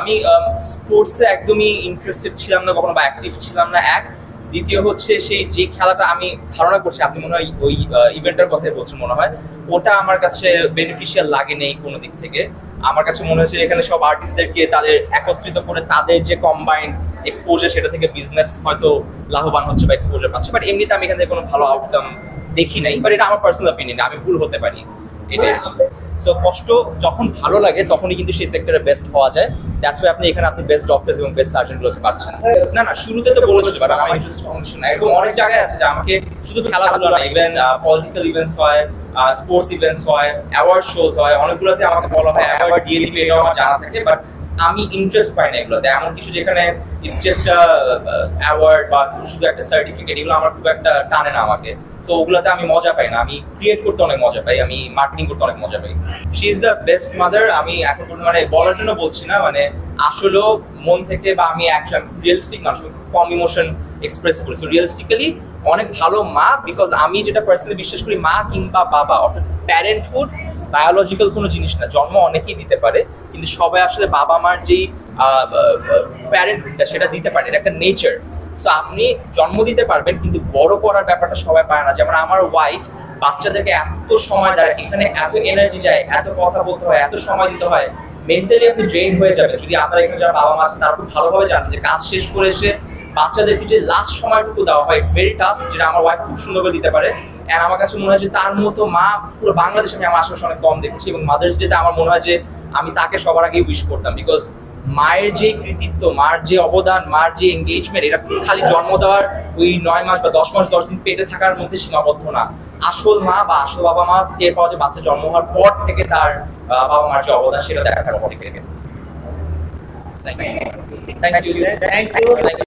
আমি স্পোর্টসে একদমই ইন্টারেস্টেড ছিলাম না, কখনো বা অ্যাক্টিভ ছিলাম না, এক। দ্বিতীয় হচ্ছে সেই যে খেলাটা আমি ধারণা করছি, আপনি মনে হয় ওই ইভেন্টের কথাই বলছেন মনে হয়, ওটা আমার কাছে বেনিফিশিয়াল লাগে নেই কোনো দিক থেকে। আমার কাছে মনে হচ্ছে এখানে সব আর্টিস্টদেরকে তাদের একত্রিত করে তাদের যে কম্বাইন্ড এক্সপোজার সেটা থেকে বিজনেস হয়তো লাভবান হচ্ছে বা এক্সপোজার পাচ্ছে। বাট এমনিতে আমি এখান থেকে কোনো ভালো আউটকাম দেখি নাই। বাট এটা আমার পার্সোনাল অপিনিয়ন আমি ভুল হতে পারি। এটাই সো কষ্ট যখন ভালো লাগে, তখনই কিন্তু সেই সেক্টরে বেস্ট হওয়া যায়। দ্যাটস ওয়াই আপনি এখানে আপনি বেস্ট ডক্টরস এবং বেস্ট সার্জন গুলোকে পাচ্ছেন। না না, শুরুতে তো বলে দিতে বাট আমার ইন্টারেস্ট অংশ না এরকম অনেক জায়গায় আছে যে আমাকে শুধু খেলাধুলা না ইভেন পলিটিক্যাল ইভেন্টস হয় স্পোর্টস ইভেন্টস হয় অ্যাওয়ার্ড শোজ হয়, অনেকগুলোতে আমাকে বলা হয় অ্যাওয়ার্ড দিয়ে দিবে এটাও আমার জানা থাকে বাট আমি ইন্টারেস্ট পাই না এগুলোতে। এমন কিছু যেখানে ইটস জাস্ট অ্যাওয়ার্ড বা শুধু একটা সার্টিফিকেট এগুলো আমার খুব একটা টানে না আমাকে। সো ওগুলোতে আমি মজা পাই না। আমি ক্রিয়েট করতে অনেক মজা পাই, আমি মার্কেটিং করতে অনেক মজা পাই। She is the best mother আমি এখন মানে বলার জন্য বলছি না মানে আসলেও মন থেকে বা আমি একজন রিয়েলিস্টিক মানুষ কম ইমোশন এক্সপ্রেস করি। সো রিয়েলিস্টিক্যালি অনেক ভালো মা বিকজ আমি যেটা পার্সোনালি বিশ্বাস করি, মা কিংবা বাবা, অর্থাৎ প্যারেন্টহুড বায়োলজিক্যাল কোনো জিনিস না, জন্ম অনেকেই দিতে পারে, কিন্তু সবাই আসলে বাবা মার যেই প্যারেন্টহুডটা সেটা দিতে পারে, এটা একটা নেচার সো আপনি জন্ম দিতে পারবেন, কিন্তু বড় করার ব্যাপারটা সবাই পায় না। যেমন আমার ওয়াইফ বাচ্চাদেরকে এত সময় দেয়, এখানে এত এনার্জি যায়, এত কথা বলতে হয়, এত সময় দিতে হয় মেন্টালি আপনি ড্রেন হয়ে যাবে যদি আপনার এখানে যারা বাবা মা আছেন তারা খুব ভালোভাবে জানেন যে কাজ শেষ করে এসে বাচ্চাদেরকে যে লাস্ট সময়টুকু দেওয়া হয় ইটস ভেরি টাফ যেটা আমার ওয়াইফ খুব সুন্দর করে দিতে পারে। এন্ড আমার কাছে মনে হয় যে তার মতো মা পুরো বাংলাদেশে আমি আমার আশেপাশে অনেক কম দেখেছি এবং মাদার্স ডেতে আমার মনে হয় যে আমি তাকে সবার আগে উইশ করতাম বিকজ মায়ের যে কৃতিত্ব, মার যে অবদান, মার যে এঙ্গেজমেন্ট এটা খালি জন্ম দেওয়ার ওই নয় মাস বা দশ মাস, দশ দিন পেটে থাকার মধ্যে সীমাবদ্ধ না। আসল মা বা আসল বাবা মা টের পাওয়া যে বাচ্চা জন্ম হওয়ার পর থেকে তার বাবা মার যে অবদান, সেটা দেখার পর থেকে। Thank you Thank you.